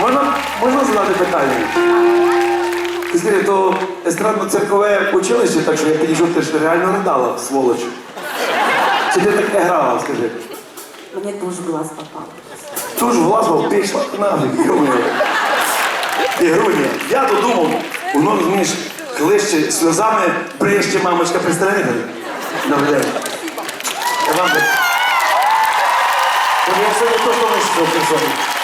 Можна можна задати питання? Скажи, то естрадно-церкове училище, так що я підійшов, ти ж реально дала сволоч. Чи ти таке не грала, скажи? Мені дуже в глаз попало. Тож в глаз вам пішла наглі, йомою. Ігруня, я додумав, воно розумієш, клище сльозами, прище мамочка представляєте? Добре. Я вам... Я все не то, що ми що